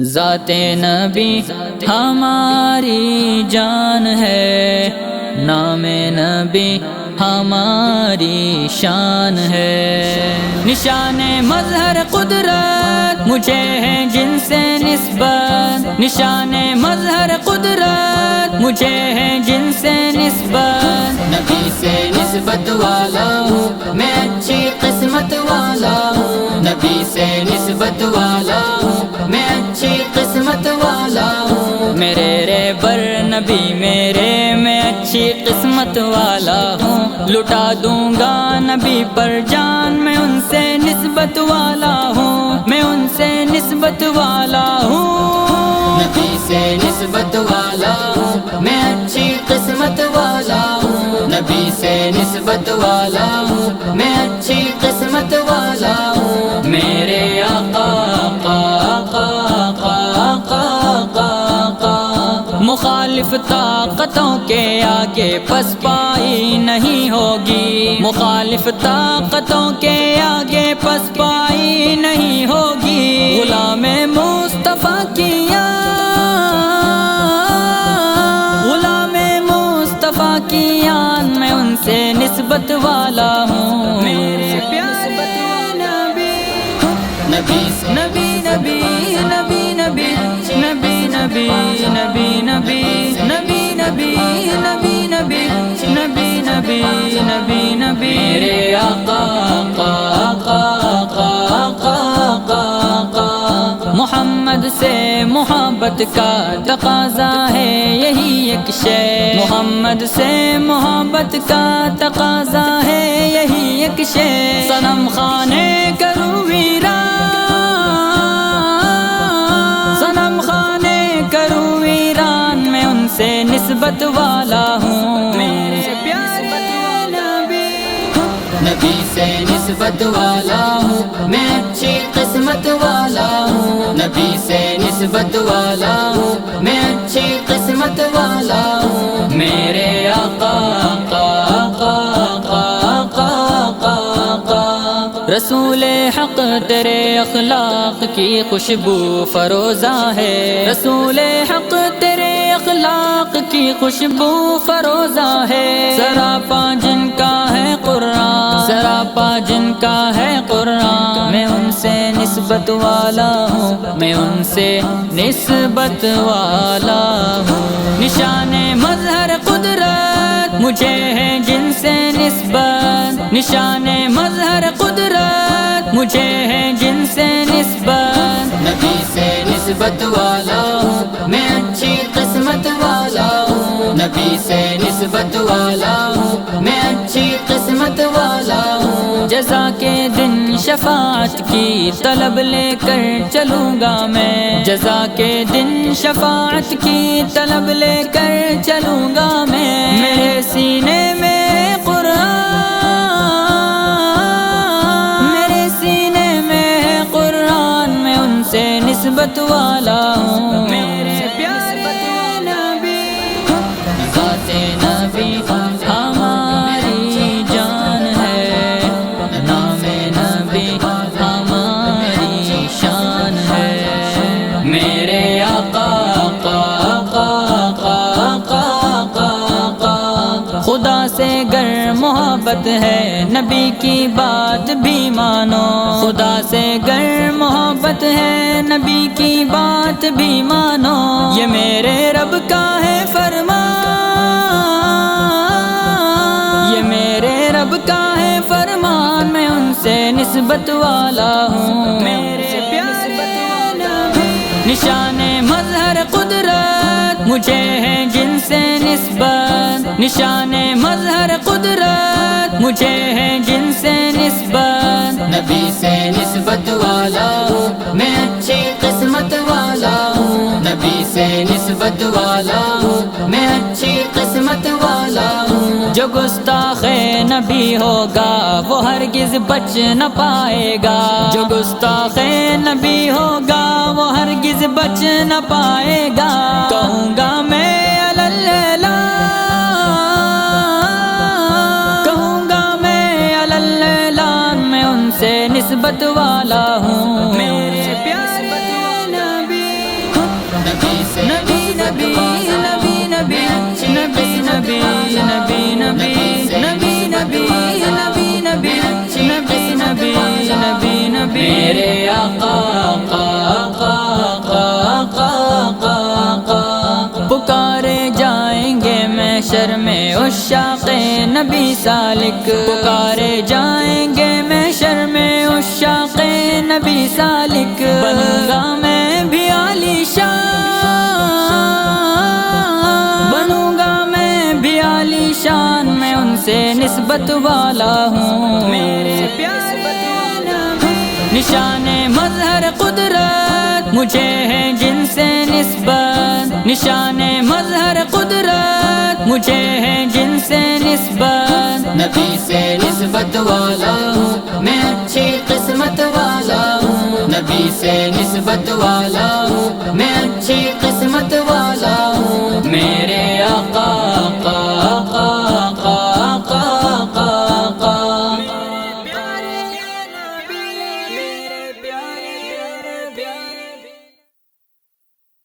ذات نبی ہماری جان ہے، نام نبی ہماری شان ہے۔ نشان مظہر قدرت مجھے ہے جن سے نسبت۔ نشان مظہر قدرت مجھے ہے جن سے نسبت۔ نبی سے نسبت والا ہوں، میں اچھی قسمت والا ہوں لٹا دوں گا نبی پر جان، میں ان سے نسبت والا ہوں، میں ان سے نسبت والا ہوں۔ نبی سے نسبت والا ہوں، میں اچھی قسمت والا ہوں۔ نبی سے نسبت والا ہوں، میں اچھی قسمت والا ہوں مخالف طاقتوں کے آگے پس پائی نہیں ہوگی۔ مخالف طاقتوں کے آگے پس پائی نہیں ہوگی۔ غلام مصطفیٰ کیا غلام مصطفیٰ کی آن میں ان سے نسبت والا ہوں۔ میرے پیارے نبی نبی نبی نبی۔ نبی نبی نبی نبی نبی نبی نبی نبی نبی نبی نبی نبی میرے آقا آقا آقا آقا آقا آقا آقا محمد سے محبت کا تقاضا ہے یہی ایک شے محمد سے محبت کا تقاضا ہے یہی ایک شے صنم خانے کروں ویران سے نسبت والا ہوں میرے پیارے نبی۔ نبی سے نسبت والا ہوں میں اچھی قسمت والا ہوں۔ نبی سے نسبت والا ہوں میں اچھی قسمت والا رسول حق تیرے اخلاق کی خوشبو فروزہ ہے۔ رسول حق تیرے اخلاق کی خوشبو فروزہ ہے۔ سراپا جن کا ہے قرآن سراپا جن کا ہے قرآن۔ میں ان سے نسبت والا ہوں، میں ان سے نسبت والا ہوں۔ نشان مظہر مجھے ہے جن سے نسبت، نشان مظہر قدرت۔ مجھے ہے جن سے نسبت، نبی سے نسبت والا ہوں۔ میں اچھی قسمت والا ہوں۔ نبی سے نسبت والا ہوں۔ میں اچھی قسمت والا ہوں۔ جزا کے دن شفاعت کی طلب لے کر چلوں گا میں۔ جزا کے دن شفاعت کی طلب لے کر چلوں گا میں۔ میرے سینے میں قرآن۔ میرے سینے میں قرآن میں ان سے نسبت والا ہوں۔ میرے سے گر محبت ہے۔ نبی کی بات بھی مانو۔ خدا سے گر محبت ہے۔ نبی کی بات بھی مانو۔ یہ میرے رب کا ہے فرمان۔ یہ میرے رب کا ہے فرمان۔ میں ان سے نسبت والا ہوں۔ میرے نشان مظہر قدرت مجھے ہے جن سے نسبت۔ نشان مظہر قدرت مجھے ہے جن سے نسبت۔ نبی سے نسبت والا گستاخ نبی ہوگا، وہ ہرگز بچ نہ پائے گا۔ جو گستاخ نبی ہوگا، وہ ہرگز بچ نہ پائے گا۔ کہوں گا میں اللہ کہوں گا میں اللہ میں ان سے نسبت والا ہوں۔ میں اشاق نبی سالک پکارے جائیں گے محشر میں اشاق نبی سالک بنوں گا میں بھی عالی شان بنوں گا میں بھی عالی شان میں ان سے نسبت والا ہوں میرے پیارے نبی نشان مظہر قدرت مجھے ہے جن سے نسبت، نشان مظہر قدرت مجھے ہے جن سے نسبت۔ نبی سے نسبت والا ہوں، میں اچھی قسمت والا ہوں۔ نبی سے نسبت والا ہوں، میں اچھی قسمت والا ہوں۔ میرے آقا